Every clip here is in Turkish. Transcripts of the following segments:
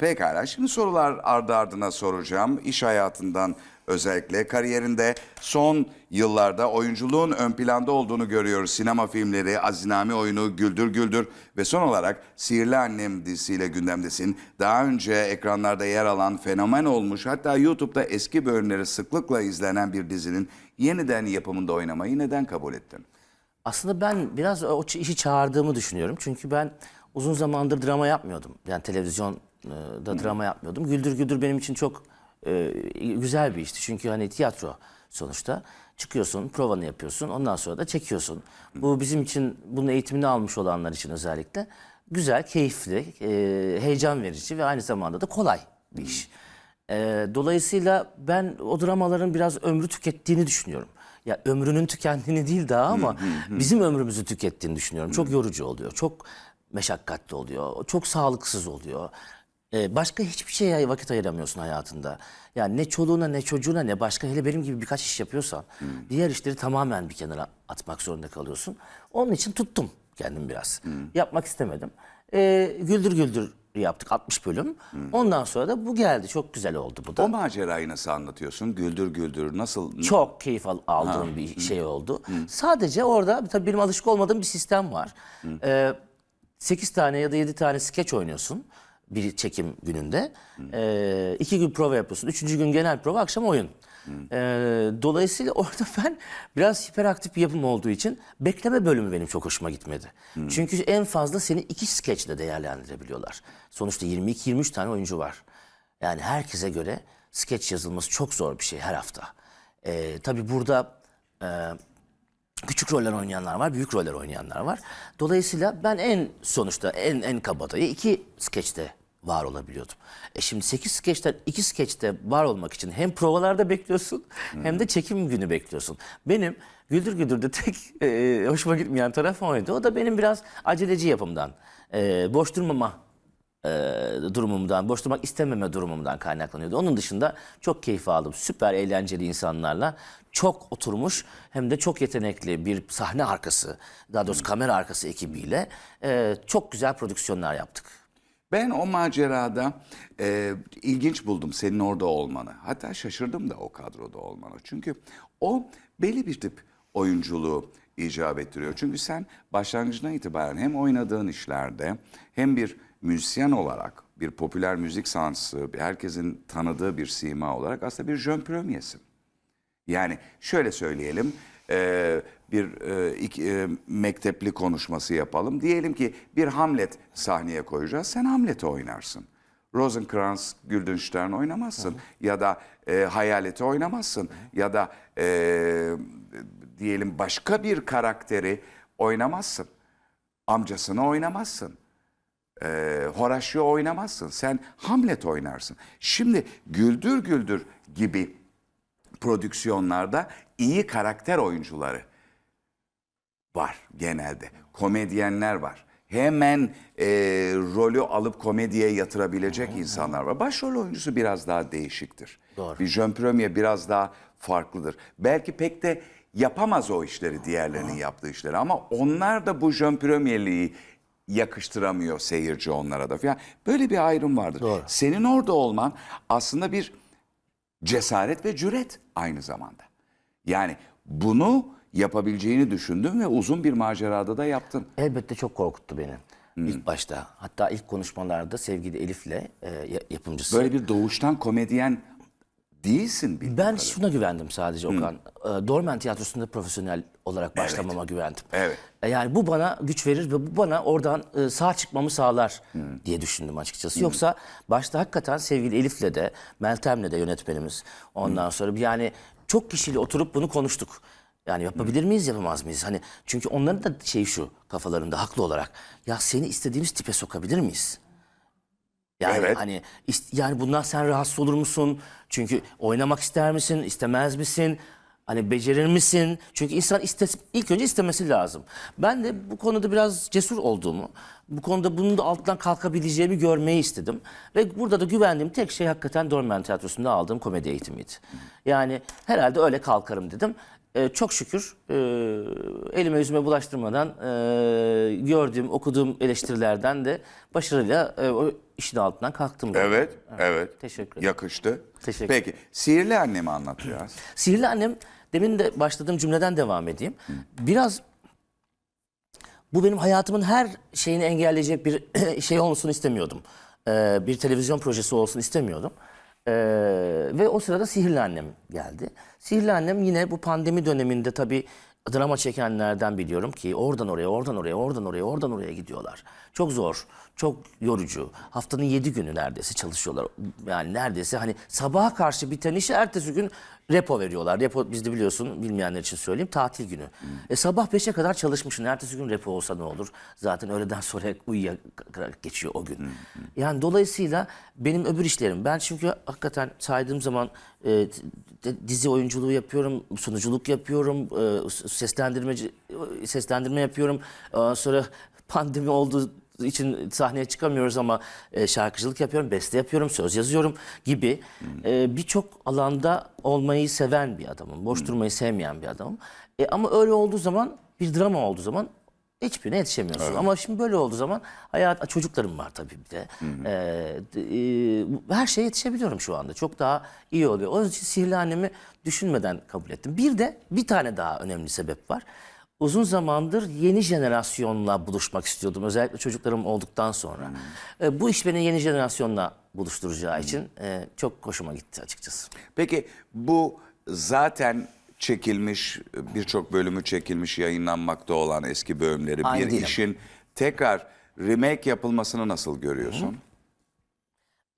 Pekala şimdi sorular ardı ardına soracağım. İş hayatından özellikle kariyerinde son yıllarda oyunculuğun ön planda olduğunu görüyoruz. Sinema filmleri, Azinami oyunu, Güldür Güldür ve son olarak Sihirli Annem dizisiyle gündemdesin. Daha önce ekranlarda yer alan fenomen olmuş hatta YouTube'da eski bölümleri sıklıkla izlenen bir dizinin yeniden yapımında oynamayı neden kabul ettin? Aslında ben biraz o işi çağırdığımı düşünüyorum. Çünkü ben uzun zamandır drama yapmıyordum. Yani televizyonda drama yapmıyordum. Güldür Güldür benim için çok e, güzel bir işti. Çünkü hani tiyatro sonuçta. Çıkıyorsun, provanı yapıyorsun, ondan sonra da çekiyorsun. Bu bizim için, bunun eğitimini almış olanlar için özellikle güzel, keyifli, e, heyecan verici ve aynı zamanda da kolay bir iş. Ee, dolayısıyla ben o dramaların biraz ömrü tükettiğini düşünüyorum. Ya ömrünün tükendiğini değil daha ama bizim ömrümüzü tükettiğini düşünüyorum. Çok yorucu oluyor, çok meşakkatli oluyor, çok sağlıksız oluyor. Ee, başka hiçbir şeye vakit ayıramıyorsun hayatında. Yani ne çoluğuna ne çocuğuna ne başka hele benim gibi birkaç iş yapıyorsan diğer işleri tamamen bir kenara atmak zorunda kalıyorsun. Onun için tuttum kendim biraz. Yapmak istemedim. Ee, güldür güldür yaptık 60 bölüm. Ondan sonra da bu geldi. Çok güzel oldu bu da. O macerayı nasıl anlatıyorsun? Güldür Güldür nasıl? Çok keyif al- aldığım bir şey oldu. Sadece orada tabii benim alışık olmadığım bir sistem var. Ee, 8 tane ya da 7 tane skeç oynuyorsun bir çekim gününde. Ee, iki gün prova yapıyorsun. Üçüncü gün genel prova, akşam oyun. Ee, dolayısıyla orada ben biraz hiperaktif bir yapım olduğu için bekleme bölümü benim çok hoşuma gitmedi. Çünkü en fazla seni iki skeçle değerlendirebiliyorlar. Sonuçta 22-23 tane oyuncu var. Yani herkese göre skeç yazılması çok zor bir şey her hafta. Ee, tabii burada e, küçük roller oynayanlar var, büyük roller oynayanlar var. Dolayısıyla ben en sonuçta en en kabadayı iki skeçte var olabiliyordum. E şimdi 8 skeçten 2 skeçte var olmak için hem provalarda bekliyorsun hem de çekim günü bekliyorsun. Benim Güldür Güldür'de tek e, hoşuma gitmeyen taraf oydu. O da benim biraz aceleci yapımdan. E, boş durmama e, durumumdan, boş durmak istememe durumumdan kaynaklanıyordu. Onun dışında çok keyif aldım. Süper eğlenceli insanlarla çok oturmuş hem de çok yetenekli bir sahne arkası, daha doğrusu kamera arkası ekibiyle e, çok güzel prodüksiyonlar yaptık. Ben o macerada e, ilginç buldum senin orada olmanı. Hatta şaşırdım da o kadroda olmanı. Çünkü o belli bir tip oyunculuğu icap ettiriyor. Çünkü sen başlangıcından itibaren hem oynadığın işlerde hem bir müzisyen olarak, bir popüler müzik sanatçısı, herkesin tanıdığı bir sima olarak aslında bir jön premiersin. Yani şöyle söyleyelim, e, bir e, e, mektepli konuşması yapalım. Diyelim ki bir Hamlet sahneye koyacağız, sen Hamlet'i oynarsın. Rosencrantz, Guildenstern oynamazsın ya da e, Hayalet'i oynamazsın ya da e, diyelim başka bir karakteri oynamazsın. Amcasını oynamazsın. E, Horatio oynamazsın. Sen Hamlet oynarsın. Şimdi Güldür Güldür gibi prodüksiyonlarda iyi karakter oyuncuları var genelde. Komedyenler var. Hemen e, rolü alıp komediye yatırabilecek insanlar var. Başrol oyuncusu biraz daha değişiktir. Doğru. Bir jön premier biraz daha farklıdır. Belki pek de yapamaz o işleri diğerlerinin yaptığı işleri ama onlar da bu jön premierliği yakıştıramıyor seyirci onlara da. Yani böyle bir ayrım vardır. Doğru. Senin orada olman aslında bir cesaret ve cüret aynı zamanda. Yani bunu yapabileceğini düşündün ve uzun bir macerada da yaptın. Elbette çok korkuttu beni ilk başta. Hatta ilk konuşmalarda sevgili Elif'le e, ya- yapımcısı. Böyle bir doğuştan komedyen değilsin. Ben kadarıyla. şuna güvendim sadece Okan. Ee, Dormen Tiyatrosu'nda profesyonel olarak başlamama güvendim. Evet. E, Yani bu bana güç verir ve bu bana oradan e, sağ çıkmamı sağlar diye düşündüm açıkçası. Yoksa başta hakikaten sevgili Elif'le de Meltem'le de yönetmenimiz ondan sonra bir yani çok kişiyle oturup bunu konuştuk. Yani yapabilir miyiz yapamaz mıyız? Hani çünkü onların da şey şu kafalarında haklı olarak ya seni istediğimiz tipe sokabilir miyiz? Yani Evet. hani ist- yani bundan sen rahatsız olur musun? Çünkü oynamak ister misin, istemez misin? Hani becerir misin? Çünkü insan iste, ilk önce istemesi lazım. Ben de bu konuda biraz cesur olduğumu, bu konuda bunun da altından kalkabileceğimi görmeyi istedim. Ve burada da güvendiğim tek şey hakikaten Dormen Tiyatrosu'nda aldığım komedi eğitimiydi. Yani herhalde öyle kalkarım dedim. e, çok şükür e, elime yüzüme bulaştırmadan e, gördüğüm, okuduğum eleştirilerden de başarıyla e, o işin altından kalktım. Evet, evet. Teşekkür ederim. Yakıştı. Teşekkür Peki, sihirli annemi anlat biraz. Sihirli annem demin de başladığım cümleden devam edeyim. Biraz bu benim hayatımın her şeyini engelleyecek bir şey olmasın istemiyordum. Ee, bir televizyon projesi olsun istemiyordum. Ee, ve o sırada Sihirli Annem geldi. Sihirli Annem yine bu pandemi döneminde tabii drama çekenlerden biliyorum ki oradan oraya, oradan oraya, oradan oraya, oradan oraya gidiyorlar. Çok zor, çok yorucu. Haftanın yedi günü neredeyse çalışıyorlar. Yani neredeyse hani sabaha karşı biten işi ertesi gün repo veriyorlar. Repo bizde biliyorsun bilmeyenler için söyleyeyim tatil günü. E, sabah 5'e kadar çalışmışsın. Ertesi gün repo olsa ne olur? Zaten öğleden sonra uyuyarak geçiyor o gün. Yani dolayısıyla benim öbür işlerim. Ben çünkü hakikaten saydığım zaman e, dizi oyunculuğu yapıyorum, sunuculuk yapıyorum, e, seslendirmeci seslendirme yapıyorum. Ondan sonra pandemi olduğu için sahneye çıkamıyoruz ama e, şarkıcılık yapıyorum, beste yapıyorum, söz yazıyorum gibi e, birçok alanda olmayı seven bir adamım. Boş durmayı sevmeyen bir adamım. E, ama öyle olduğu zaman bir drama olduğu zaman hiçbirine yetişemiyorsun. Ama şimdi böyle olduğu zaman hayat çocuklarım var tabii bir de. E, d- e, her şeye yetişebiliyorum şu anda. Çok daha iyi oluyor. Onun için sihirli annemi düşünmeden kabul ettim. Bir de bir tane daha önemli sebep var. Uzun zamandır yeni jenerasyonla buluşmak istiyordum. Özellikle çocuklarım olduktan sonra. E, bu iş beni yeni jenerasyonla buluşturacağı için e, çok hoşuma gitti açıkçası. Peki bu zaten çekilmiş, birçok bölümü çekilmiş, yayınlanmakta olan eski bölümleri Aynı bir değil işin tekrar remake yapılmasını nasıl görüyorsun?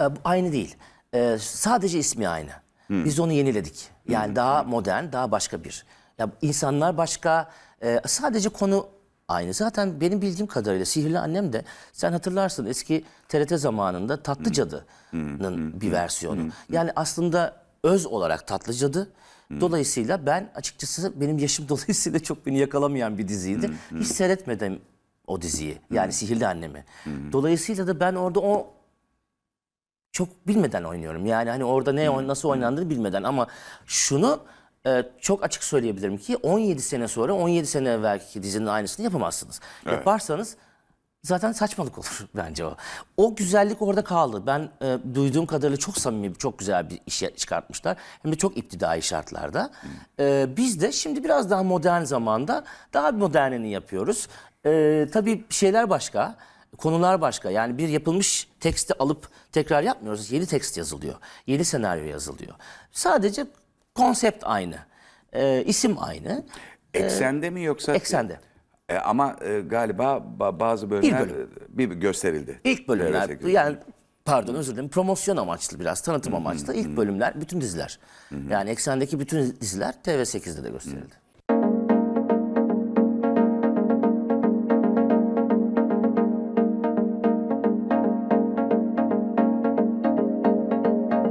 E, bu aynı değil. E, sadece ismi aynı. Biz onu yeniledik. Yani daha modern, daha başka bir. Ya insanlar başka. E, sadece konu aynı. Zaten benim bildiğim kadarıyla Sihirli Annem de sen hatırlarsın eski TRT zamanında Tatlı Cadı'nın bir versiyonu. Yani aslında öz olarak Tatlı Cadı. Dolayısıyla ben açıkçası benim yaşım dolayısıyla çok beni yakalamayan bir diziydi. Hiç seyretmedim o diziyi. Yani Sihirli Annemi. Dolayısıyla da ben orada o çok bilmeden oynuyorum. Yani hani orada ne nasıl oynandığını bilmeden ama şunu e, çok açık söyleyebilirim ki 17 sene sonra 17 sene evvelki dizinin aynısını yapamazsınız. Yaparsanız zaten saçmalık olur bence o. O güzellik orada kaldı. Ben e, duyduğum kadarıyla çok samimi, çok güzel bir iş çıkartmışlar. Hem de çok iptidai şartlarda. E, biz de şimdi biraz daha modern zamanda daha modernini yapıyoruz. E, tabii şeyler başka. Konular başka. Yani bir yapılmış teksti alıp tekrar yapmıyoruz. Yeni tekst yazılıyor. Yeni senaryo yazılıyor. Sadece konsept aynı. Ee, isim aynı. Eksende mi yoksa? Eksende. E, ama e, galiba ba- bazı bölümler bölüm. e, bir gösterildi. İlk bölümler yani pardon özür dilerim promosyon amaçlı biraz tanıtım amaçlı ilk bölümler bütün diziler. Yani eksendeki bütün diziler TV8'de de gösterildi.